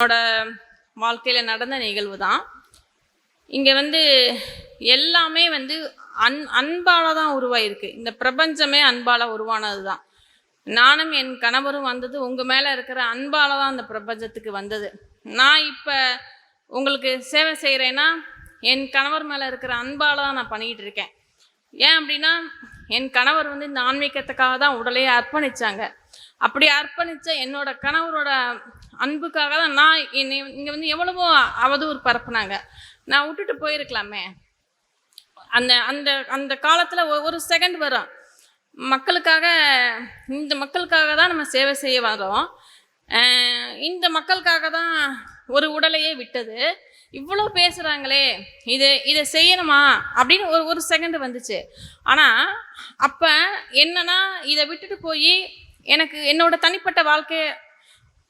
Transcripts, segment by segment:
என்னோட வாழ்க்கையில் நடந்த நிகழ்வு தான் இங்கே வந்து எல்லாமே வந்து அன் அன்பால் தான் உருவாயிருக்கு. இந்த பிரபஞ்சமே அன்பால் உருவானது தான் நானும் என் கணவரும் வந்தது உங்கள் மேலே இருக்கிற அன்பால் தான் அந்த பிரபஞ்சத்துக்கு வந்தது. நான் இப்போ உங்களுக்கு சேவை செய்கிறேன்னா என் கணவர் மேலே இருக்கிற அன்பால் தான் நான் பண்ணிக்கிட்டு இருக்கேன். ஏன் அப்படின்னா என் கணவர் வந்து இந்த ஆன்மீகத்துக்காக தான் உடலையே அர்ப்பணிச்சாங்க. அப்படி அர்ப்பணிச்ச என்னோட கணவரோட அன்புக்காக தான் நான் என்னை இங்கே வந்து எவ்வளவோ அவதூறு பரப்புனாங்க. நான் விட்டுட்டு போயிருக்கலாமே. அந்த அந்த அந்த காலத்தில் ஒரு செகண்ட் வரும். மக்களுக்காக இந்த மக்களுக்காக தான் நம்ம சேவை செய்ய வரோம் இந்த மக்களுக்காக தான் ஒரு உடலையே விட்டது. இவ்வளோ பேசுகிறாங்களே இது இதை செய்யணுமா? அப்படின்னு ஒரு ஒரு செகண்ட் வந்துச்சு. ஆனால் அப்போ என்னன்னா இதை விட்டுட்டு போய் எனக்கு என்னோட தனிப்பட்ட வாழ்க்கை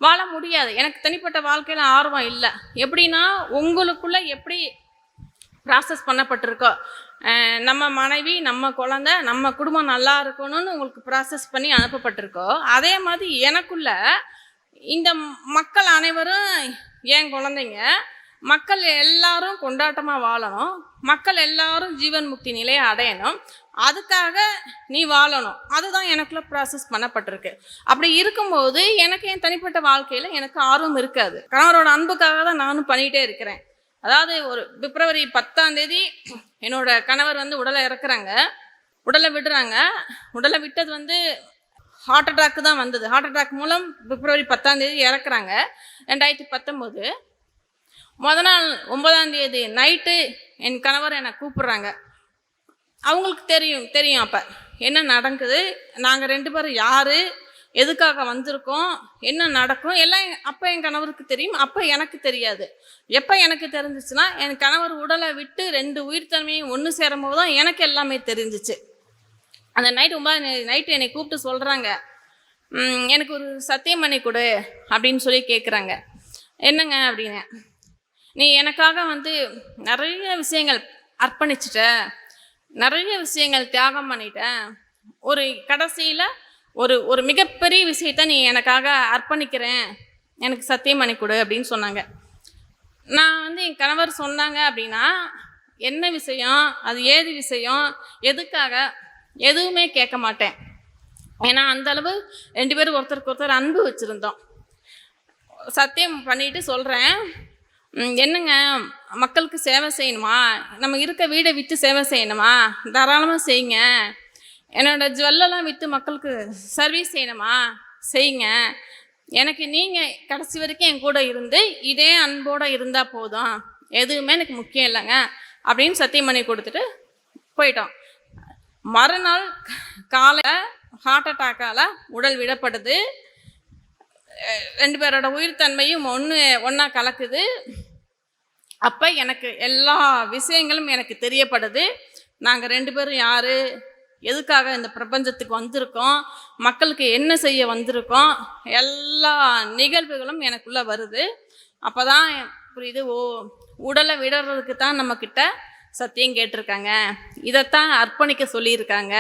வாழ முடியாது. எனக்கு தனிப்பட்ட வாழ்க்கையில் ஆர்வம் இல்லை. எப்படின்னா உங்களுக்குள்ள எப்படி ப்ராசஸ் பண்ணப்பட்டிருக்கோ நம்ம மனைவி நம்ம குழந்தை நம்ம குடும்பம் நல்லா இருக்கணும்னு உங்களுக்கு ப்ராசஸ் பண்ணி அனுப்பப்பட்டிருக்கோ அதே மாதிரி எனக்குள்ள இந்த மக்கள் அனைவரும் என் குழந்தைங்க மக்கள் எல்லாரும் கொண்டாட்டமாக வாழணும். மக்கள் எல்லாரும் ஜீவன் முக்தி நிலையை அடையணும். அதுக்காக நீ வாழணும். அதுதான் எனக்குள்ள ப்ராசஸ் பண்ணப்பட்டிருக்கு. அப்படி இருக்கும்போது எனக்கு என் தனிப்பட்ட வாழ்க்கையில் எனக்கு ஆர்வம் இருக்காது. கணவரோட அன்புக்காக தான் நானும் பண்ணிகிட்டே இருக்கிறேன். அதாவது ஒரு பிப்ரவரி பத்தாம் தேதி என்னோட கணவர் வந்து உடலை இறக்குறாங்க. உடலை விடுறாங்க. உடலை விட்டது வந்து ஹார்ட் அட்டாக் தான் வந்தது. ஹார்ட் அட்டாக் மூலம் பிப்ரவரி பத்தாம் தேதி இறக்குறாங்க. ரெண்டாயிரத்தி பத்தொம்போது. முத நாள் ஒன்பதாம் தேதி நைட்டு என் கணவர் என்னை கூப்பிட்றாங்க. அவங்களுக்கு தெரியும் தெரியும் அப்போ. என்ன நடக்குது? நாங்கள் ரெண்டு பேரும் யார்? எதுக்காக வந்திருக்கோம்? என்ன நடக்கும்? எல்லாம் அப்போ என் கணவருக்கு தெரியும் அப்போ எனக்கு தெரியாது. எப்போ எனக்கு தெரிஞ்சிச்சுன்னா என் கணவர் உடலை விட்டு ரெண்டு உயிர்த்தன்மையும் ஒன்று சேரும்போது தான் எனக்கு எல்லாமே தெரிஞ்சிச்சு. அந்த நைட் ஒன்பது நைட்டு என்னை கூப்பிட்டு சொல்கிறாங்க எனக்கு ஒரு சத்தியம் பண்ணி கொடு அப்படின்னு சொல்லி கேட்குறாங்க என்னங்க அப்படின்னு. நீ எனக்காக வந்து நிறைய விஷயங்கள் அர்ப்பணிச்சிட்ட நிறைய விஷயங்கள் தியாகம் பண்ணிட்ட. ஒரு கடைசியில் ஒரு ஒரு மிகப்பெரிய விஷயத்த நீ எனக்காக அர்ப்பணிக்கிறேன். எனக்கு சத்தியம் பண்ணி கொடு அப்படின்னு சொன்னாங்க. நான் வந்து என் கணவர் சொன்னாங்க அப்படின்னா என்ன விஷயம் அது ஏது விஷயம் எதுக்காக எதுவுமே கேட்க மாட்டேன். ஏன்னா அந்த அளவு ரெண்டு பேரும் ஒருத்தருக்கு ஒருத்தர் அன்பு வச்சுருந்தோம். சத்தியம் பண்ணிட்டு சொல்கிறேன் என்னங்க? மக்களுக்கு சேவை செய்யணுமா? நம்ம இருக்க வீடை விற்று சேவை செய்யணுமா? தாராளமாக செய்யுங்க. என்னோட ஜுவல்லெல்லாம் விற்று மக்களுக்கு சர்வீஸ் செய்யணுமா? செய்யுங்க. எனக்கு நீங்கள் கடைசி வரைக்கும் என் கூட இருந்து இதே அன்போடு இருந்தால் போதும். எதுவுமே எனக்கு முக்கியம் இல்லைங்க. அப்படின்னு சத்தியம் பண்ணி கொடுத்துட்டு போயிட்டோம். மறுநாள் காலையில் ஹார்ட் அட்டாக்கால் உடல் விடப்படுது. ரெண்டு பேரோட உயிர்த்தன்மையும் ஒன்று ஒன்றா கலக்குது. அப்போ எனக்கு எல்லா விஷயங்களும் எனக்கு தெரியப்படுது. நாங்கள் ரெண்டு பேரும் யார்? எதுக்காக இந்த பிரபஞ்சத்துக்கு வந்திருக்கோம்? மக்களுக்கு என்ன செய்ய வந்திருக்கோம்? எல்லா நிகழ்வுகளும் எனக்குள்ளே வருது. அப்போ தான் புரியுது ஓ உடலை விடுறதுக்கு தான் நம்மக்கிட்ட சத்தியம் கேட்டிருக்காங்க. இதைத்தான் அர்ப்பணிக்க சொல்லியிருக்காங்க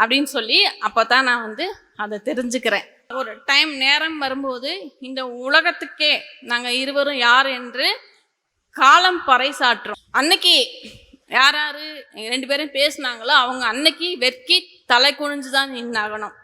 அப்படின்னு சொல்லி அப்போ தான் நான் வந்து அதை தெரிஞ்சுக்கிறேன். ஒரு டைம் நேரம் வரும்போது இந்த உலகத்துக்கே நாங்கள் இருவரும் யார் என்று காலம் பறைசாற்றோம் அன்னைக்கு யார் யார் ரெண்டு பேரும் பேசுனாங்களோ அவங்க அன்னைக்கு வெட்கி தலை குனிஞ்சு தான் நின்னாகணும்.